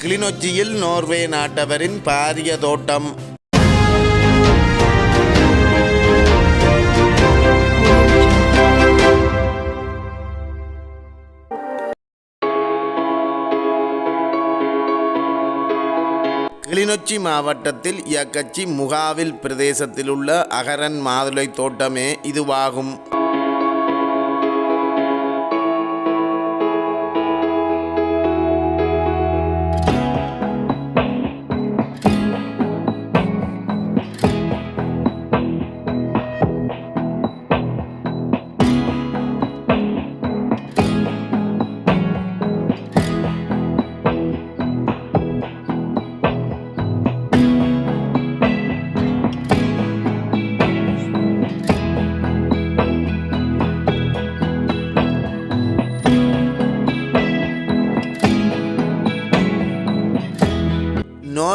கிளிநொச்சியில் நோர்வே நாட்டவரின் பாரிய தோட்டம். கிளிநொச்சி மாவட்டத்தில் இயக்கச்சி முகாவில் பிரதேசத்திலுள்ள அகரன் மாதுளை தோட்டமே இதுவாகும்.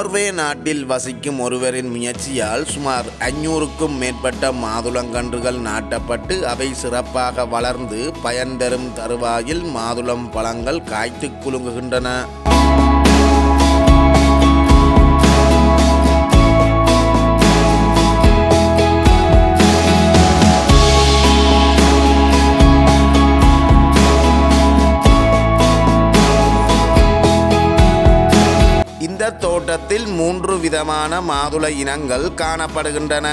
நோர்வே நாட்டில் வசிக்கும் ஒருவரின் முயற்சியால் சுமார் ஐநூறுக்கும் மேற்பட்ட மாதுளங்கன்றுகள் நாட்டப்பட்டு அவை சிறப்பாக வளர்ந்து பயன் தரும் தருவாயில் மாதுளம் பழங்கள் காய்த்து குலுங்குகின்றன. மூன்று விதமான மாதுளை இனங்கள் காணப்படுகின்றன.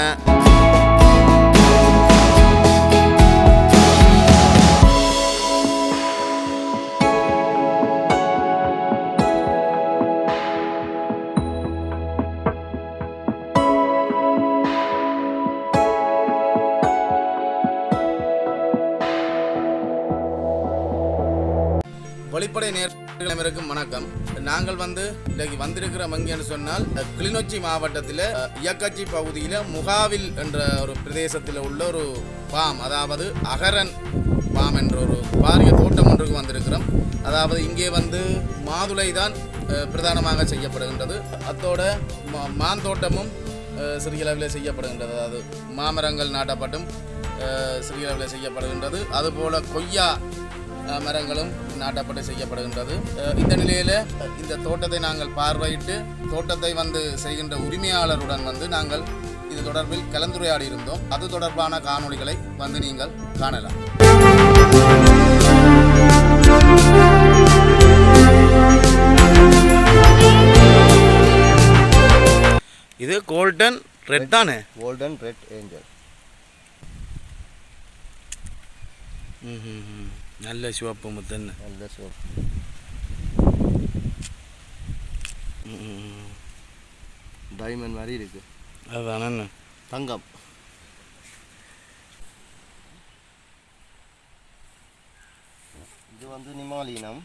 அனைவருக்கும் வணக்கம். நாங்கள் வந்து இன்றைக்கு வந்திருக்கிறோம் எங்கன்னு சொன்னால் கிளிநொச்சி மாவட்டத்தில் இயக்கச்சி பகுதியில் முகாவில் என்ற ஒரு பிரதேசத்தில் உள்ள ஒரு பாம் அதாவது அகரன் பாம் என்ற ஒரு பாரிய தோட்டம் ஒன்றுக்கு வந்திருக்கிறோம். அதாவது இங்கே வந்து மாதுளை தான் பிரதானமாக செய்யப்படுகின்றது. அத்தோட மா மாந்தோட்டமும் அஹ், சிறிய அளவில் செய்யப்படுகின்றது. அதாவது மாமரங்கள் நாட்டப்பட்டும் அஹ், சிறிய அளவில் செய்யப்படுகின்றது. அதுபோல கொய்யா மரங்களும் நாட்டப்பட்டு செய்யப்படுகின்றது. இந்த நிலையில் இந்த தோட்டத்தை நாங்கள் பார்வையிட்டு தோட்டத்தை வந்து செய்கின்ற உரிமையாளருடன் வந்து நாங்கள் இது தொடர்பில் கலந்துரையாடி இருந்தோம் அது தொடர்பான காணொளிகளை வந்து நீங்கள் காணலாம். இது கோல்டன் ரெட் தானே? Golden red angel. நல்ல சிவப்பு முத்தன்னு நல்ல சோப் டைமண்ட் மாதிரி இருக்கு. அதுதானே தங்கம். இது வந்து நிமாலினம்.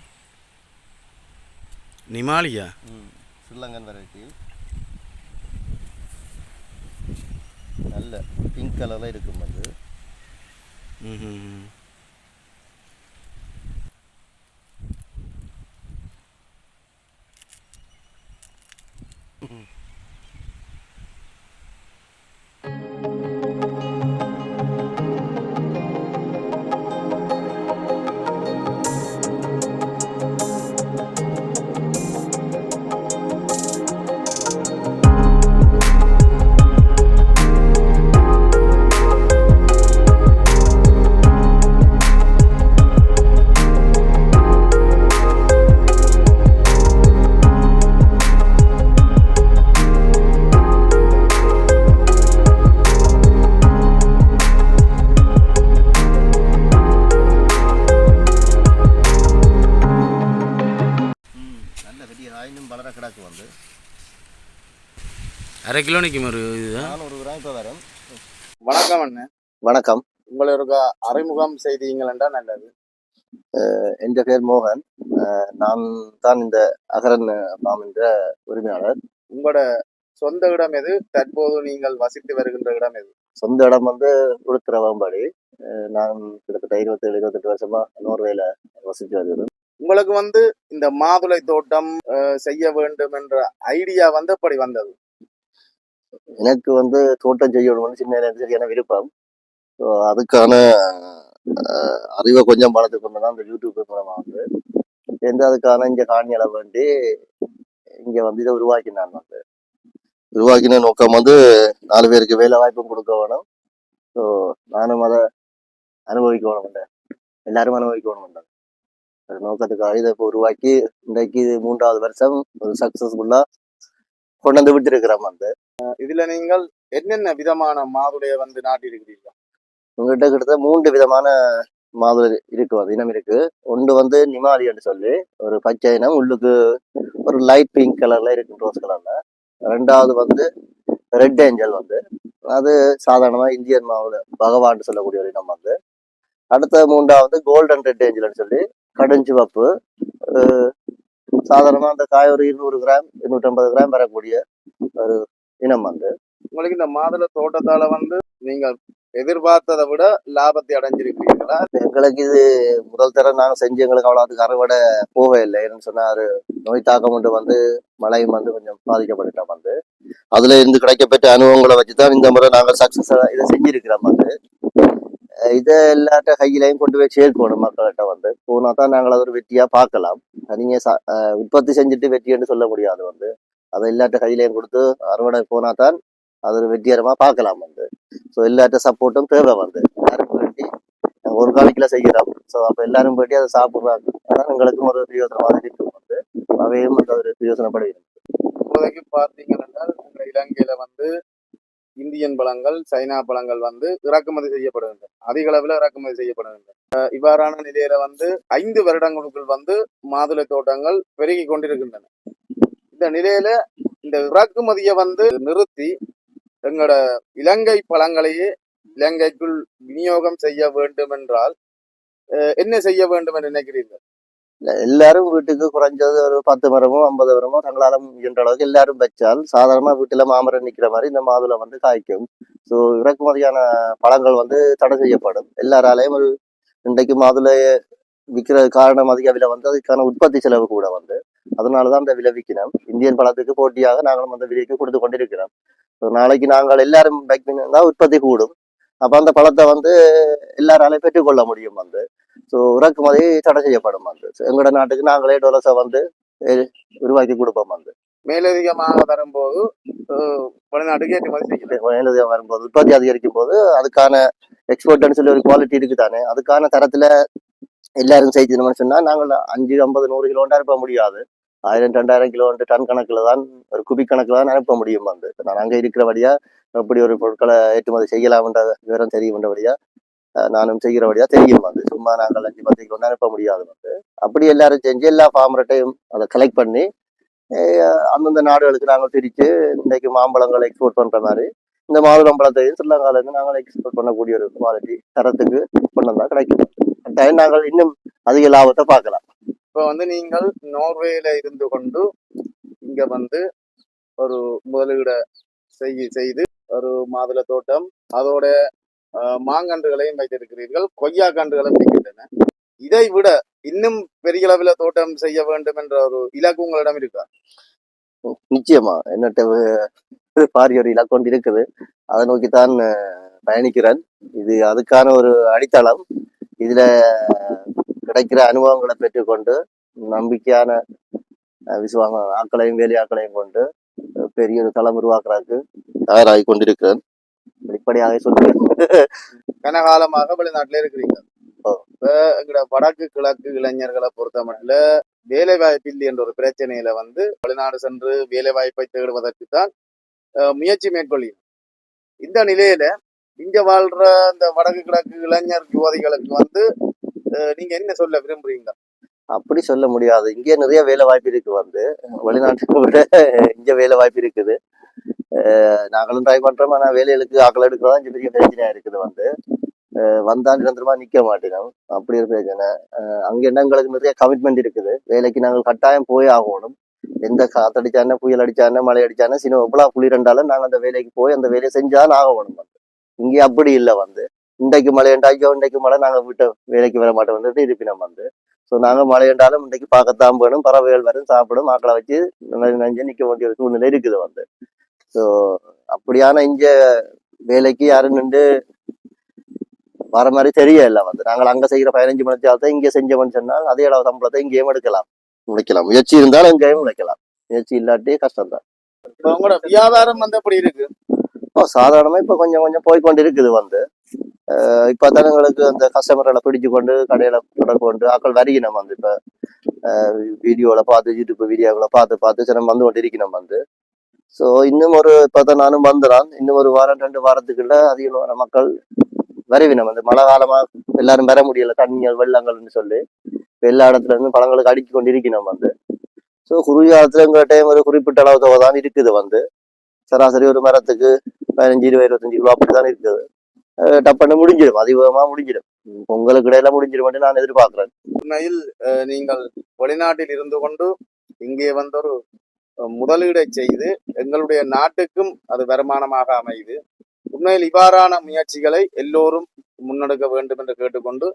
நிமாலியா? ஸ்ரீலங்கன் வெரைட்டியில் நல்ல பிங்க் கலரில் இருக்கும் அது. ம்ஹும். அரை கிலோ நிற்கும் ஒரு இதுதான். நானூறு கிராம் இப்போ வரேன் வணக்கம் அண்ணன் வணக்கம். உங்களுக்கு அறிமுகம் செய்தீங்களா நல்லது. என் பேர் மோகன். நான் தான் இந்த அகரன் ஃபார்ம் என்ற உரிமையாளர். உங்களோட சொந்த இடம் எது? தற்போது நீங்கள் வசித்து வருகின்ற இடம் எது? சொந்த இடம் வந்து உளுத்துறவாம்பாடி அஹ், நான் கிட்டத்தட்ட இருபத்தேழு இருபத்தெட்டு வருஷமா நோர்வேல வசிச்சு வருகிறேன் உங்களுக்கு வந்து இந்த மாதுளை தோட்டம் செய்ய வேண்டும் என்ற ஐடியா வந்து எப்படி வந்தது. எனக்கு வந்து தோட்டம் செய்யணும்னு சின்ன சரியான விருப்பம். ஸோ அதுக்கான அறிவை கொஞ்சம் பணத்துக்கு கொண்டு தான் அந்த யூடியூப் மூலமாக வந்து சேர்ந்து அதுக்கான இங்கே காணியலை வேண்டி இங்கே வந்து இதை உருவாக்கினான் வந்து. உருவாக்கின நோக்கம் வந்து நாலு பேருக்கு வேலை வாய்ப்பும் கொடுக்க வேணும். ஸோ நானும் அதை அனுபவிக்க வேணும் எல்லாரும் அனுபவிக்க வேணும் அது நோக்கத்துக்காக இதை இப்போ உருவாக்கி இன்றைக்கு மூன்றாவது வருஷம் ஒரு சக்ஸஸ்ஃபுல்லாக கொண்டு வந்து விட்டுருக்கிறோம் வந்து. இதுல நீங்கள் என்னென்ன விதமான மாதுளைய வந்து நாட்டியிருக்கிறீர்கள்? உங்ககிட்ட கிட்டத்தட்ட மூன்று விதமான மாதுளை இருக்கு அது இனம் இருக்கு. ஒன்று வந்து நிமாலின்னு சொல்லி ஒரு பச்சை இனம் உள்ளுக்கு ஒரு லைட் பிங்க் கலர்ல இருக்கு ரோஸ் கலர்ல ரெண்டாவது வந்து ரெட் ஏஞ்சல் வந்து. அது சாதாரணமா இந்தியன் மாவுல பகவான் சொல்லக்கூடிய ஒரு இனம் வந்து. அடுத்த மூன்றாவது கோல்டன் ரெட் ஏஞ்சல்னு சொல்லி கடுஞ்சிவப்பு சாதாரணமா அந்த காய் ஒரு இருநூறு கிராம் இருநூற்றம்பது கிராம் வரக்கூடிய ஒரு இனம் வந்து. உங்களுக்கு இந்த மாதுளை தோட்டத்தால வந்து நீங்கள் எதிர்பார்த்ததை விட லாபத்தை அடைஞ்சிருக்கிறீங்களா எங்களுக்கு இது முதல் தரம் நாங்கள் செஞ்சு எங்களுக்கு அவ்வளோ அதுக்கு அறுவடை போகவே இல்லை. ஏன்னு சொன்னா ஒரு நோய் தாக்கம் கொண்டு வந்து மழையும் வந்து கொஞ்சம் பாதிக்கப்பட்டுட்டோம் வந்து. அதுல இருந்து கிடைக்கப்பட்ட அனுபவங்களை வச்சு தான் இந்த முறை நாங்கள் சக்சஸ் இதை செஞ்சிருக்கிறோம் வந்து. இதை எல்லாட்ட கையிலையும் கொண்டு போய் சேர்க்கணும் மக்கள்கிட்ட வந்து. போனா தான் நாங்கள் அது ஒரு வெற்றியா பார்க்கலாம். அஹ் உற்பத்தி செஞ்சுட்டு வெற்றின்னு சொல்ல முடியாது வந்து. அதை எல்லாட்ட கையிலையும் கொடுத்து அறுவடை போனா தான் அது ஒரு வெற்றிகரமாக பார்க்கலாம் வந்து. ஸோ எல்லாட்ட சப்போர்ட்டும் தேவை வந்து. எல்லாரும் வேண்டி ஒரு காலக்கில செய்கிறோம் ஸோ அப்போ எல்லாரும் போயிட்டு அதை சாப்பிட்றாங்க. அதான் எங்களுக்கும் ஒரு பிரயோஜனமாக இருக்கும் வந்து. அவையும் அந்த ஒரு பிரயோஜனப்படுகிறது. இப்போதைக்கு பார்த்தீங்கன்னா உங்க இலங்கையில வந்து இந்தியன் பழங்கள் சைனா பழங்கள் வந்து இறக்குமதி செய்யப்படுகின்றன. அதிக அளவில் இறக்குமதி செய்யப்படுகின்றன. இவ்வாறான நிலையில வந்து ஐந்து வருடங்களுக்குள் வந்து மாதுளை தோட்டங்கள் பெருகி கொண்டிருக்கின்றன. இந்த நிலையில இந்த இறக்குமதியை வந்து நிறுத்தி எங்களோட இலங்கை பழங்களையே இலங்கைக்குள் விநியோகம் செய்ய வேண்டும் என்றால் என்ன செய்ய வேண்டும் என்று நினைக்கிறீர்கள்? எல்லாரும் வீட்டுக்கு குறைஞ்சது ஒரு பத்து மரமோ ஐம்பது மரமோ தங்களால் முடிகின்ற அளவுக்கு எல்லாரும் வச்சால் சாதாரணமா வீட்டுல மாமரம் நிக்கிற மாதிரி இந்த மாதுளை வந்து காய்க்கும். ஸோ இறக்குமதியான பழங்கள் வந்து தடை செய்யப்படும். எல்லாராலையும் ஒரு இன்றைக்கு மாதுளை விற்கிற காரணம் அதிக விலை வந்து அதுக்கான உற்பத்தி செலவு கூட வந்து அதனாலதான் அந்த விலை விற்கிறோம் இந்தியன் பழத்துக்கு போட்டியாக நாங்களும் அந்த விலைக்கு கொடுத்து கொண்டிருக்கிறோம். நாளைக்கு நாங்கள் எல்லாரும் பேக் தான் உற்பத்தி கூடும். அப்ப அந்த பழத்தை வந்து எல்லாராலையும் பெற்றுக்கொள்ள முடியும் வந்து. ஸோ இறக்குமதி தடை செய்யப்படும் வந்து. எங்களோட நாட்டுக்கு நாங்களே டொலஸை வந்து உருவாக்கி கொடுப்போம் வந்து. மேலதிகமாக தரும்போது அஹ் வெளிநாட்டுக்கு ஏற்றுமதி மேலதிகம் வரும்போது உற்பத்தி அதிகரிக்கும் போது அதுக்கான எக்ஸ்போர்ட்னு சொல்லி ஒரு குவாலிட்டி இருக்கு தானே. அதுக்கான தரத்துல எல்லாரும் செய்யணும்னு சொன்னா நாங்கள் அஞ்சு ஐம்பது நூறு கிலோன்னு அனுப்ப முடியாது. ஆயிரம் ரெண்டாயிரம் கிலோ டன் கணக்கில் தான் ஒரு குபிக் கணக்கில் தான் அனுப்ப முடியும் வந்து. நான் அங்கே இருக்கிறபடியாக எப்படி ஒரு பொருட்களை ஏற்றுமதி செய்யலாம்ன்ற விவரம் தெரியும்ன்றபடியா நானும் செய்கிறபடியா தெரியும் வந்து. சும்மா நாங்கள் அஞ்சு பத்து கிலோ அனுப்ப முடியாது வந்து. அப்படி எல்லாரும் செஞ்சு எல்லா ஃபார்மர்ட்டையும் அதை கலெக்ட் பண்ணி அந்தந்த நாடுகளுக்கு நாங்கள் பிரித்து இன்றைக்கு மாம்பழங்களை எக்ஸ்போர்ட் பண்ற மாதிரி இந்த மாதுளம்பழத்தையும் ஸ்ரீலங்கால இருந்து நாங்கள் எக்ஸ்போர்ட் பண்ணக்கூடிய ஒரு குவாலிட்டி தரத்துக்கு கொண்டு வந்தா கிடைக்கும் டைம் நாங்கள் இன்னும் அதிக லாபத்தை பார்க்கலாம். இப்போ வந்து நீங்கள் நோர்வேல இருந்து கொண்டு இங்க வந்து ஒரு முதலீட செய்ய செய்து ஒரு மாதுளை தோட்டம் அதோட மாங்கன்றுகளையும் வைத்திருக்கிறீர்கள் கொய்யா கன்றுகளும் வைக்கின்றன. இதை விட இன்னும் பெரிய அளவில் தோட்டம் செய்ய வேண்டும் என்ற ஒரு இலக்கு உங்களிடம் இருக்கா? நிச்சயமா. என்னட்ட பாரிய ஒரு இலக்கொண்டு இருக்குது. அதை நோக்கித்தான் பயணிக்கிறேன். இது அதுக்கான ஒரு அடித்தளம். இதுல கிடைக்கிற அனுபவங்களை பெற்றுக்கொண்டு நம்பிக்கையான விசுவாச ஆக்களையும் வேலை ஆக்களையும் கொண்டு பெரிய ஒரு தளம் உருவாக்குறதுக்கு தயாராகி கொண்டிருக்கிறேன். வெளிப்படையாக சொல்றேன் கனகாலமாக வெளிநாட்டில் இருக்கிறீங்க. இப்ப வடக்கு கிழக்கு இளைஞர்களை பொறுத்த மட்டும் வேலை வாய்ப்பு இல்லை என்ற ஒரு பிரச்சனையில வந்து வெளிநாடு சென்று வேலை வாய்ப்பை தேடுவதற்கு தான் முயற்சி மேற்கொள்ளும் இந்த நிலையில இங்க வாழ்ற இந்த வடக்கு கிழக்கு இளைஞர் யுவதிகளுக்கு வந்து நீங்க என்ன சொல்ல விரும்புறீங்க? அப்படி சொல்ல முடியாது. இங்கே நிறைய வேலை வாய்ப்பு இருக்கு வந்து. வெளிநாட்டுக்கு விட இங்க வேலை வாய்ப்பு இருக்குது. நாங்களும் ட்ரை பண்றோம். ஆனா வேலைகளுக்கு ஆக்கள் எடுக்கிறதா இங்க பெரிய பிரச்சனையா இருக்குது வந்து. வந்தா நிரந்தரமா நிக்க மாட்டேங்கிறோம் அப்படி ஒரு பிரச்சனை. அங்க என்ன எங்களுக்கு நிறைய கமிட்மெண்ட் இருக்குது. வேலைக்கு நாங்கள் கட்டாயம் போய் ஆகணும். எந்த காத்தடிச்சானே புயல் அடிச்சானே மழை அடிச்சானே சினிமா எவ்வளவு புளி ரெண்டாலும் நாங்கள் அந்த வேலைக்கு போய் அந்த வேலையை செஞ்சாலும் ஆகணும் வந்து. இங்கே அப்படி இல்லை வந்து. இன்றைக்கு மழை ஐயோ இன்றைக்கு மழை நாங்க வீட்டை வேலைக்கு வர மாட்டோம் வந்து இருப்பினம் வந்து. ஸோ நாங்க மழை என்றாலும் இன்றைக்கு பார்க்கத்தான் வேணும் பறவைகள் வரும் சாப்பிடும் மக்களை வச்சு நஞ்சு நிக்க வேண்டிய ஒரு சூழ்நிலை இருக்குது வந்து. ஸோ அப்படியான இங்க வேலைக்கு யாரும் நின்று வர மாதிரி தெரியல வந்து. நாங்கள் அங்க செய்யற பதினஞ்சு மணி நேரத்தை இங்கே செஞ்சோம்னு சொன்னால் அதே அளவு சம்பளத்தை இங்கேயும் எடுக்கலாம். முடிக்கலாம். முயற்சி இருந்தாலும் இங்கேயும் உழைக்கலாம் முயற்சி இல்லாட்டி கஷ்டம் தான் இப்போ உங்களோட வியாபாரம் வந்து எப்படி இருக்கு? சாதாரணமா இப்ப கொஞ்சம் கொஞ்சம் போய் கொண்டு இருக்குது வந்து. இப்ப தனங்களுக்கு அந்த கஸ்டமர்களை பிடிச்சு கொண்டு கடையில தொடர்பு கொண்டு ஆக்கள் வரிக்கணும் வந்து இப்ப வீடியோல பார்த்து யூடியூப் வீடியோக்களை பார்த்து பார்த்து சில வந்து கொண்டு இருக்கணும் வந்து. ஸோ இன்னும் ஒரு இப்பதான் நானும் வந்துடான் இன்னும் ஒரு வாரம் ரெண்டு வாரத்துக்குள்ள அதிகமான மக்கள் வரவினம் வந்து மழை காலமா எல்லாரும் வர முடியல தண்ணிகள் வெள்ளங்கள்னு சொல்லி எல்லா இடத்துல இருந்து பழங்களுக்கு அடிச்சு கொண்டு இருக்கணும் வந்து ஸோ குறுகாலத்துல டைம் ஒரு குறிப்பிட்ட அளவு தான் இருக்குது வந்து. சராசரி ஒரு மரத்துக்கு பதினஞ்சு இருபது இருபத்தஞ்சு கிலோ அப்படிதான் இருக்குது. டப்புன்னு முடிஞ்சிடும். அதிகமா முடிஞ்சிடும். பொங்கலுக்கு இடையில முடிஞ்சிடும் நான் எதிர்பார்க்கிறேன். உண்மையில் நீங்கள் வெளிநாட்டில் இருந்து கொண்டு இங்கே வந்து ஒரு முதலீடை செய்து எங்களுடைய நாட்டுக்கும் அது வருமானமாக அமையுது. உண்மையில் இவ்வாறான முயற்சிகளை எல்லோரும் முன்னெடுக்க வேண்டும் என்று கேட்டுக்கொண்டு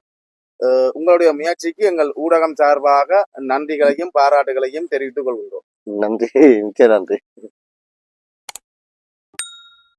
உங்களுடைய முயற்சிக்கு எங்கள் ஊடகம் சார்பாக நன்றிகளையும் பாராட்டுகளையும் தெரிவித்துக் கொள்கிறோம். நன்றி. மிக்க நன்றி.